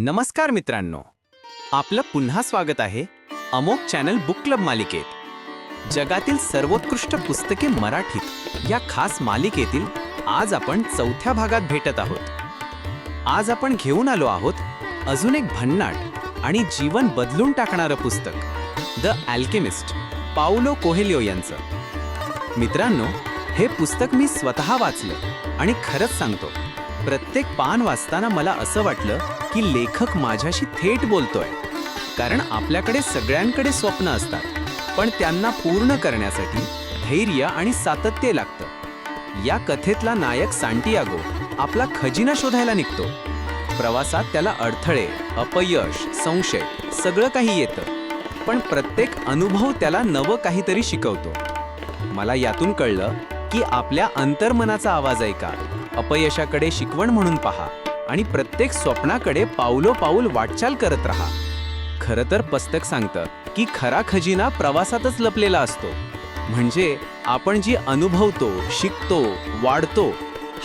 नमस्कार मित्रांनो. आपलं पुन्हा स्वागत आहे अमोक चॅनल बुक क्लब मालिकेत. जगातील सर्वोत्कृष्ट पुस्तके मराठीत या खास मालिकेतील आज आपण चौथ्या भागात भेटत आहोत. आज आपण घेऊन आलो आहोत अजून एक भन्नाट आणि जीवन बदलून टाकणारं पुस्तक द अल्केमिस्ट पाऊलो कोहेलिओ यांचं. मित्रांनो हे पुस्तक मी स्वतः वाचलं आणि खरंच सांगतो. प्रत्येक पान वाचताना मला असं वाटलं की लेखक माझ्याशी थेट बोलतोय. कारण आपल्याकडे सगळ्यांकडे स्वप्न असतात. पण त्यांना पूर्ण करण्यासाठी धैर्य आणि सातत्य लागतं. या कथेतला नायक सांटियागो आपला खजिना शोधायला निघतो. प्रवासात त्याला अडथळे अपयश संशय सगळं काही येतं. पण प्रत्येक अनुभव त्याला नवं काहीतरी शिकवतो. मला यातून कळलं की आपल्या अंतर्मनाचा आवाज ऐका. अपयशाकडे शिकवण म्हणून पहा आणि प्रत्येक स्वप्नाकडे पाऊलो पाऊल वाटचाल करत राहा. खरं तर पुस्तक सांगतं की खरा खजिना प्रवासातच लपलेला असतो. म्हणजे आपण जी अनुभवतो शिकतो वाढतो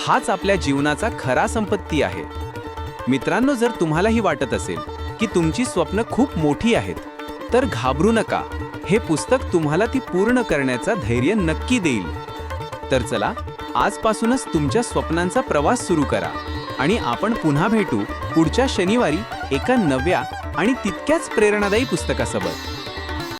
हाच आपल्या जीवनाचा खरा संपत्ती आहे. मित्रांनो जर तुम्हालाही वाटत असेल की तुमची स्वप्न खूप मोठी आहेत तर घाबरू नका. हे पुस्तक तुम्हाला ती पूर्ण करण्याचा धैर्य नक्की देईल. तर चला आजपासूनच तुमच्या स्वप्नांचा प्रवास सुरू करा. आणि आपण पुन्हा भेटू पुढच्या शनिवारी एका नव्या आणि तितक्याच प्रेरणादायी पुस्तकासोबत.